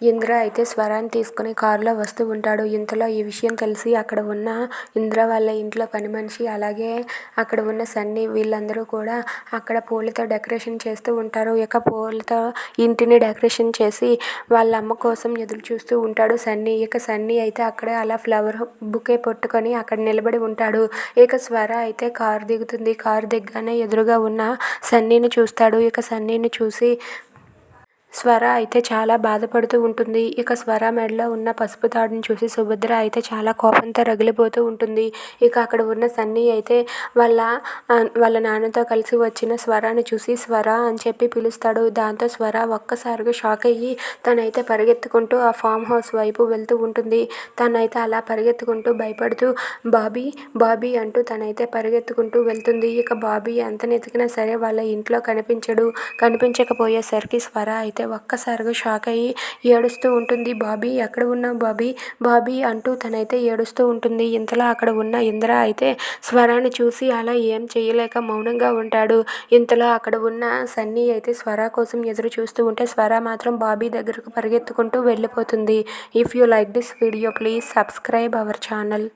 ఇంద్ర అయితే స్వరాన్ని తీసుకుని కారులో వస్తూ ఉంటాడు. ఇంతలో ఈ విషయం తెలిసి అక్కడ ఉన్న ఇంద్ర వాళ్ళ ఇంట్లో పని మనిషి అలాగే అక్కడ ఉన్న సన్నీ వీళ్ళందరూ కూడా అక్కడ పూలతో డెకరేషన్ చేస్తూ ఉంటారు. ఇక పూలతో ఇంటిని డెకరేషన్ చేసి వాళ్ళ అమ్మ కోసం ఎదురు చూస్తూ ఉంటాడు సన్నీ. ఇక సన్నీ అయితే అక్కడే అలా ఫ్లవర్ బుకే పట్టుకొని అక్కడ నిలబడి ఉంటాడు. ఇక స్వర అయితే కారు దిగుతుంది. కారు దిగ్గానే ఎదురుగా ఉన్న సన్నీని చూస్తాడు. ఇక సన్నీని చూసి స్వర అయితే చాలా బాధపడుతూ ఉంటుంది. ఇక స్వర మెడలో ఉన్న పసుపు తాడుని చూసి సుభద్ర అయితే చాలా కోపంతో రగిలిపోతూ ఉంటుంది. ఇక అక్కడ ఉన్న సన్నీ అయితే వాళ్ళ వాళ్ళ నాన్నతో కలిసి వచ్చిన స్వరాన్ని చూసి స్వర అని చెప్పి పిలుస్తాడు. దాంతో స్వర ఒక్కసారిగా షాక్ అయ్యి తనైతే పరిగెత్తుకుంటూ ఆ ఫామ్ హౌస్ వైపు వెళ్తూ ఉంటుంది. తనైతే అలా పరిగెత్తుకుంటూ భయపడుతూ బాబీ బాబీ అంటూ తనైతే పరిగెత్తుకుంటూ వెళ్తుంది. ఇక బాబీ ఎంత నెతికినా సరే వాళ్ళ ఇంట్లో కనిపించడు. కనిపించకపోయేసరికి స్వర అయితే ఒక్కసారిగా షాక్ అయ్యి ఏడుస్తూ ఉంటుంది బాబీ ఎక్కడ ఉన్నావు బాబీ? బాబీ అంటూ తనైతే ఏడుస్తూ ఉంటుంది. ఇంతలో అక్కడ ఉన్న ఇంద్ర అయితే స్వరాన్ని చూసి అలా ఏం చేయలేక మౌనంగా ఉంటాడు. ఇంతలో అక్కడ ఉన్న సన్నీ అయితే స్వర కోసం ఎదురు చూస్తూ ఉంటే స్వర మాత్రం బాబీ దగ్గరకు పరిగెత్తుకుంటూ వెళ్ళిపోతుంది. If you like this video please subscribe our channel